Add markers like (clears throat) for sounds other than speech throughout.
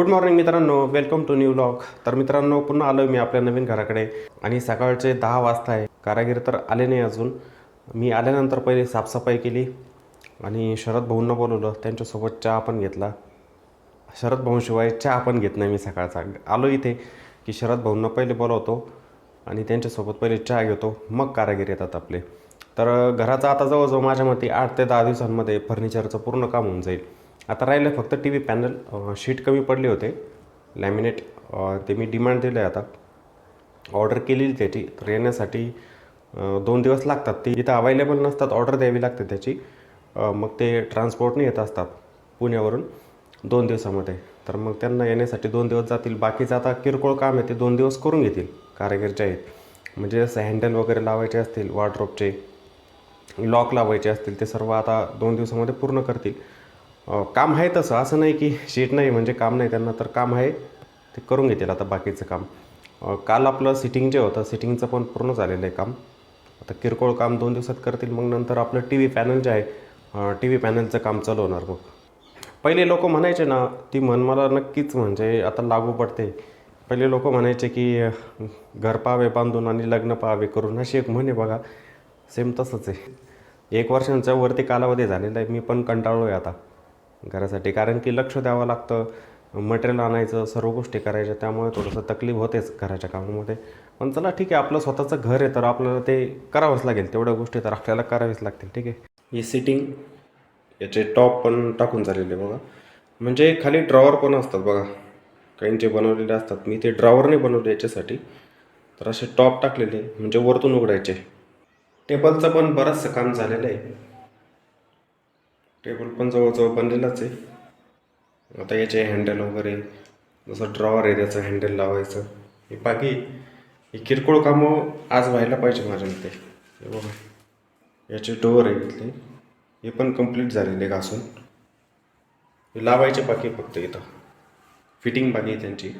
Good morning मित्रांनो welcome to new blog तर मित्रांनो पुन्हा आलो मी आपल्या नवीन घराकडे. आणि सकाळचे दहा वाजता आहे. कारागीर तर आले नाही अजून. मी आल्यानंतर पहिले साफसफाई केली. आणि शरद भाऊंना बोलवलं त्यांच्यासोबत चहा पण घेतला. शरद भाऊंशिवाय चहा पण घेत नाही मी सकाळचा. आलो इथे की शरद भाऊंना पहिले बोलवतो. आणि त्यांच्यासोबत पहिले चहा घेतो. मग कारागीर येतात आपले. तर घराचं आता जवळजवळ माझ्या मते आठ ते दहा दिवसांमध्ये फर्निचरचं पूर्ण काम होऊन जाईल. आता राहिलं फक्त टी व्ही पॅनल शीट कमी पडले होते. लॅमिनेट ते मी डिमांड दिलं आहे आता. ऑर्डर केलेली त्याची. तर येण्यासाठी दोन दिवस लागतात. ती इथं अवेलेबल नसतात. ऑर्डर द्यावी लागते त्याची. मग ते ट्रान्सपोर्टने येत असतात पुण्यावरून दोन दिवसामध्ये. तर मग त्यांना येण्यासाठी दोन दिवस जातील. बाकीचं आता किरकोळ काम आहे ते दोन दिवस करून घेतील. कारागीरचे आहेत. म्हणजे जसं हँडल वगैरे लावायचे असतील वॉर्ड्रोपचे लॉक लावायचे असतील ते सर्व आता दोन दिवसामध्ये पूर्ण करतील. काम आहे तसं. असं नाही की शीट नाही म्हणजे काम नाही. त्यांना तर काम आहे. ते करून घेतील आता बाकीचं काम. काल आपलं सिटिंग जे होतं सिटिंगचं पण पूर्ण झालेलं आहे काम. आता किरकोळ काम दोन दिवसात करतील मग नंतर आपलं टी व्ही पॅनल जे आहे टी व्ही पॅनलचं काम चालू होणार मग. पहिले लोक म्हणायचे ना ती म्हण मला नक्कीच म्हणजे आता लागू पडते. पहिले लोक म्हणायचे की घर पाहावे बांधून आणि लग्न पाहावे करून अशी एक म्हण आहे बघा. सेम तसंच आहे. एक वर्षांच्या वरती कालावधी झालेला आहे. मी पण कंटाळलो आहे आता. घरासाठी. कारण की लक्ष द्यावं लागतं. मटेरियल आणायचं सर्व गोष्टी करायच्या. त्यामुळे थोडंसं तकलीफ होतेच घराच्या कामामध्ये. पण चला ठीक आहे. आपलं स्वतःचं घर आहे तर आपल्याला ते करावंच लागेल. तेवढ्या गोष्टी तर आपल्याला करावीच लागतील. ठीक आहे. ही सिटिंग याचे टॉप पण टाकून झालेले बघा. म्हणजे खाली ड्रॉवर पण असतात बघा. काहींचे बनवलेले असतात. मी ते ड्रॉवरने बनवले याच्यासाठी. तर असे टॉप टाकलेले. म्हणजे वरतून उघडायचे. टेबलचं पण बरंचसं काम झालेलं आहे. टेबल पण जवळजवळ बनलेलाच आहे. आता याचे हँडल वगैरे जसं ड्रॉवर आहे त्याचं हँडल लावायचं. हे बाकी हे किरकोळ कामं आज व्हायला पाहिजे माझ्या मते. हे बघा. याचे डोअर आहे इथले. हे पण कंप्लीट झालेले घासून. हे लावायचे बाकी फक्त इथं. फिटिंग बाकी आहे त्यांची.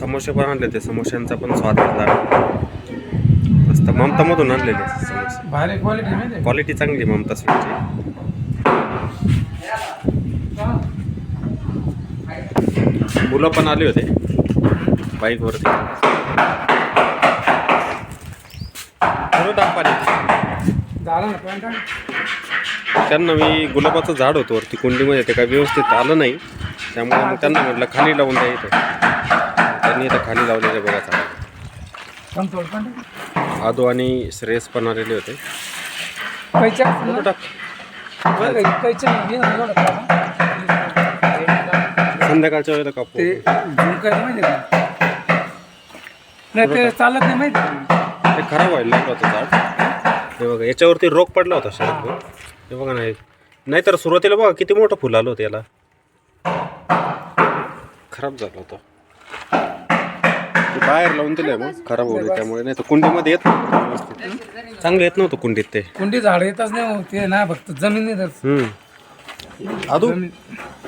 समोसे पण आणले ते समोश्यांचा पण स्वाद घेतला मस्त. ममतामधून आणलेले समोसे. भारी क्वालिटी माहिती आहे क्वालिटी चांगली आहे ममता स्वीटची मुलं पण आले होते. बाईकवरती. थोडं दाब पाणी. झालं ना पॅन्ट? त्यांना मी गुलाबाचं झाड होतं वरती कुंडीमध्ये ते काय व्यवस्थित आलं नाही. त्यामुळे मग त्यांना म्हटलं खाली लावून द्या इथं. त्यांनी इथं खाली लावलेले बघा आदू आणि श्रेयस पण आलेले होते? संध्याकाळच्या वेळेला कापू. ते माहिती आहे का? नाही ते चालत नाही माहिती? ते खराब व्हायला लागलं होतं झाड. हे बघा याच्यावरती रोग पडला होता शरद. हे बघा नाही नाहीतर सुरुवातीला बघा किती मोठं फुल आलं होतं याला. खराब झालं होतं. बाहेर लावून दिलंय मग खराब होऊ त्यामुळे. नाही तर कुंडीमध्ये येत नव्हतं व्यवस्थित. चांगलं येत नव्हतं कुंडीत ते. कोणती झाड येतच नाही हो. ते ना फक्त जमीन नाही तर हम्म. आदू?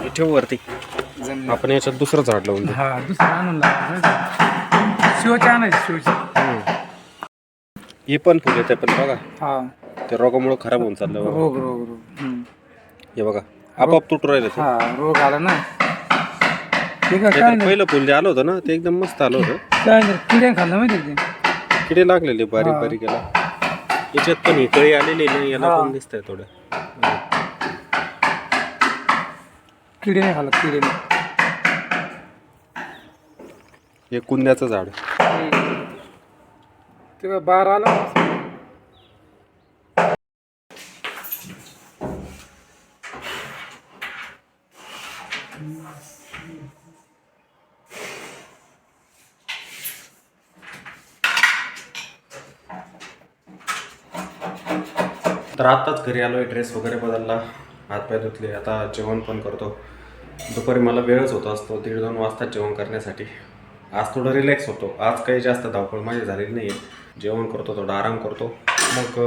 हे ठेव वरती. जमीन. आपण याच्यात दुसरं झाड लावून देऊ. हा दुसरं आणून शिवचे आणायचे शिवचे. हम्म. हे पण फुल येते पण बघा. हा. ते रोगामुळे खराब होऊन चाललं बघा. रोग रोग रोग. हम्म. हे बघा. आपाप तुटू राहिलं ते. हा रोग आला ना. ते काय नाही. पहिलं फुल जे आलं होतं ना ते एकदम मस्त आलं होतं. काय नाही खाल्लं माहिती आहे का किडे लागलेले बारीक. बारीक याला. याच्यात पण ही कळी आलेली नाही याला. पण दिसतंय थोडं. ते किडे नाही खाल्लं किडे नाही हे कुंद्याचं झाड. ते काय बार आला. तर आत्ताच घरी आलो आहे ड्रेस वगैरे बदलला हातपाय धुतले आता जेवण पण करतो. दुपारी मला वेळच होत असतो दीड दोन वाजता जेवण करण्यासाठी. आज थोडं रिलॅक्स होतो. आज काही जास्त धावपळ माझी झालेली नाही आहे जेवण करतो थोडा आराम करतो. मग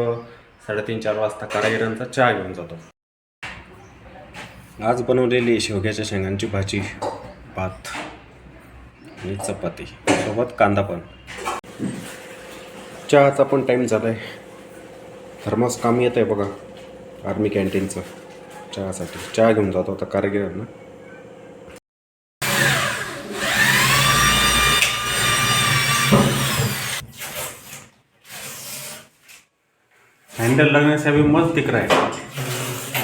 साडेतीन चार वाजता कारागिरांचा चहा घेऊन जातो. आज बनवलेली शेवग्याच्या शेंगांची भाजी भात आणि चपाती. सोबत कांदा पण. चहाचा पण टाईम झाला आहे थर्मास काम येत आहे बघा आर्मी कॅन्टीनचं चहासाठी. चहा घेऊन जातो आता कारगिरांना ना. हँडल से अभी मस्त दिख रहा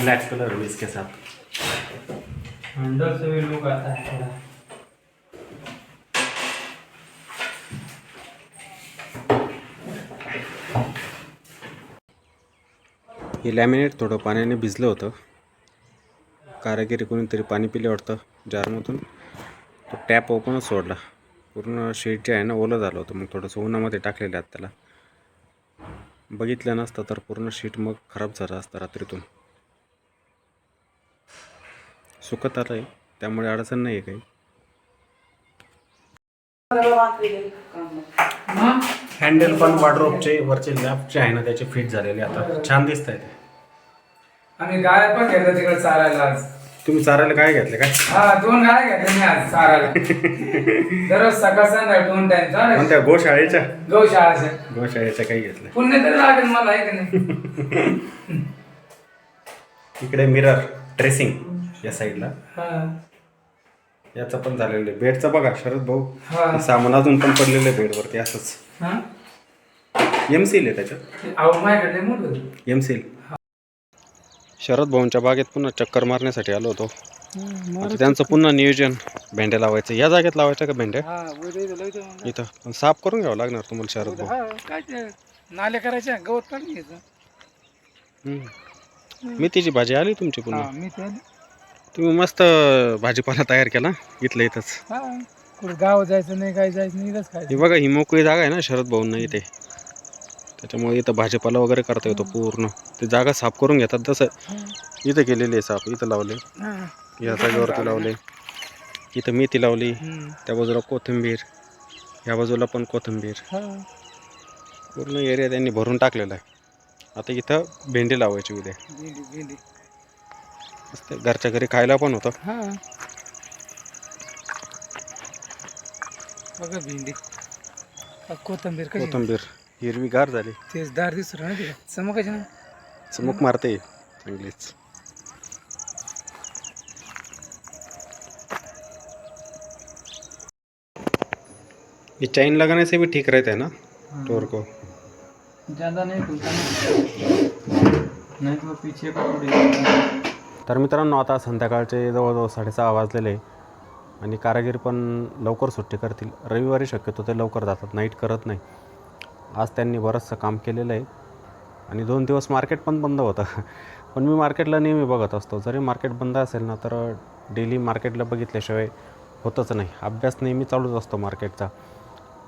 ब्लॅक कलर इसके साथ हँडल से भी लुक आता है हे लॅमिनेट थोडं पाण्याने भिजलं होतं. कारागिरी कोणीतरी पाणी पिले वाटतं जारमधून. तो टॅप ओपनच सोडला. पूर्ण शीट जे आहे ना ओलं झालं होतं. मग थोडंसं उन्हामध्ये टाकलेलं आहे त्याला. बघितलं नसतं तर पूर्ण शीट मग खराब झालं असतं रात्रीतून. सुकत आलं आहे त्यामुळे अडचण नाही आहे काही हँडल पण वॉर्ड्रोबचे वरचे लॅपचे आहे ना त्याचे फिट झालेले आता. छान दिसत आहेत आम्ही गाय पण घेतलं तिकडे चारायला आज. तुम्ही चारायला काय घेतले काय? हा दोन गाय घेतले मी आज चारायला. (laughs) दररोज सकाळ संध्याकाळ दोन टाइम चालेल. कोणत्या गोशाळेच्या? गौशाळाचे गोशाळेच्या काही घेतल्या. पुण्य तरी लागेल मला आहे की नाही? (laughs) इकडे मिरर ट्रेसिंग या साईडला हा. याचं पण झालेलं आहे. बेडचं बघा शरद भाऊ. हा. सामान अजून पण पडलेलं आहे बेडवरती असंच. हा? एम सील आहे त्याच्यात. अहो माझ्याकडे मोठं एम सील शरद भाऊंच्या बागेत पुन्हा चक्कर मारण्यासाठी आलो होतो. आता त्यांचं पुन्हा नियोजन भेंड्या लावायचं. या जागेत लावायच्या का भेंड्या इथं पण साफ करून घ्यावं लागणार तुम्हाला शरद भाऊ. नाले करायचे गवत काढून घ्यायचं. हम्म. मेथीची भाजी आली तुमची पुन्हा. मी ते तुम्ही मस्त भाजीपाला तयार केला इथलं इथंच. हा कुठे गाव जायचं नाही काय जायचं नाही इथंच ही खायचं बघा ही मोकळी जागा आहे ना शरद भाऊंना इथे. त्याच्यामुळे इथं भाजीपाला वगैरे करता येतो पूर्ण. ते जागा साफ करून घेतात जसं इथं केलेली आहे साफ इथं लावले. हा. या जागेवरती लावले. इथं मेथी लावली. त्या बाजूला कोथिंबीर. या बाजूला पण कोथिंबीर. हा. पूर्ण एरिया त्यांनी भरून टाकलेला आहे. आता इथं भेंडी लावायची उद्या. मस्त घरच्या घरी खायला पण होतं. हा. बघा भेंडी. हा, कोथिंबीर कोथिंबीर. हिरवीगार झाली. तेच दार दिसू ना चमकायची ना. चमक मारते चांगलीच. ये चैन लगाने से भी ठीक रहता है ना डोर को ज्यादा नहीं खुलता नहीं तो पीछे तर मित्रांनो आता संध्याकाळचे जवळजवळ साडेसहा वाजलेले आणि कारागीर पण लवकर सुट्टी करतील. रविवारी शक्यतो ते लवकर जातात नाईट करत नाही. आज त्यांनी बरंचसं काम केलेलं आहे. आणि दोन दिवस मार्केट पण बंद होतं. पण मी मार्केटला नेहमी बघत असतो. जरी मार्केट बंद असेल ना तर डेली मार्केटला बघितल्याशिवाय होतच नाही. अभ्यास नेहमी चालूच असतो मार्केटचा.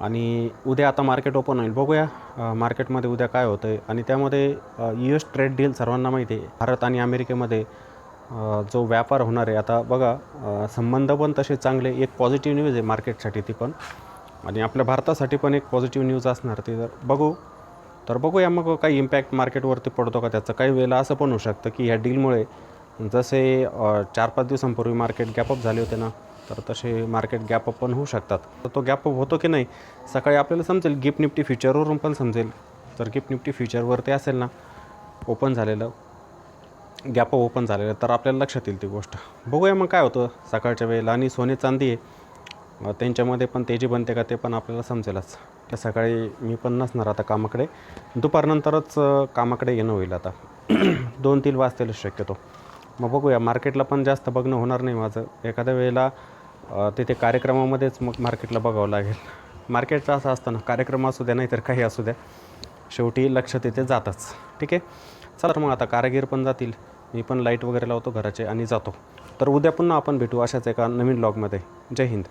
आणि उद्या आता मार्केट ओपन होईल. बघूया मार्केटमध्ये उद्या काय होतं आहे आणि त्यामध्ये यू एस ट्रेड डील सर्वांना माहिती आहे. भारत आणि अमेरिकेमध्ये जो व्यापार होणार आहे. आता बघा संबंध पण तसे चांगले. एक पॉझिटिव्ह न्यूज आहे मार्केटसाठी ती पण. आणि आपल्या भारतासाठी पण एक पॉझिटिव्ह न्यूज असणार. ती तर बघू तर बघूया मग काही इम्पॅक्ट मार्केटवरती पडतो का त्याचं. काही वेळेला असं पण होऊ शकतं की ह्या डीलमुळे जसे चार पाच दिवसांपूर्वी मार्केट गॅपअप झाले होते ना तर तसे मार्केट गॅपअप पण होऊ शकतात. तर तो गॅपअप होतो की नाही सकाळी आपल्याला समजेल गिफ्ट निफ्टी फ्युचरवरून पण समजेल. जर गिफ्ट निफ्टी फ्युचरवरती असेल ना ओपन झालेलं गॅप ओपन झालेलं तर आपल्याला लक्षात येईल ती गोष्ट. बघूया मग काय होतं सकाळच्या वेळेला. आणि सोने चांदी आहे. त्यांच्यामध्ये पण तेजी बनते का ते पण आपल्याला समजेलच. त्या सकाळी मी पण नसणार आता कामाकडे. दुपारनंतरच कामाकडे येणं होईल आता. (clears throat) दोन तीन वाजतीलच शक्यतो. मग बघूया मार्केटला पण जास्त बघणं होणार नाही माझं. एखाद्या वेळेला तिथे कार्यक्रमामध्येच मग मार्केटला बघावं लागेल. मार्केटचं असं असतं ना कार्यक्रम असू द्या नाही तर काही असू द्या. शेवटी लक्ष तिथे जातच. ठीक आहे? चला तर मग आता कारागीर पण जातील. मी पण लाइट वगैरे लावतो घराचे आणि जातो. तर उद्या पुन्हा आपण भेटू अशाच एका नवीन ब्लॉगमध्ये जय हिंद.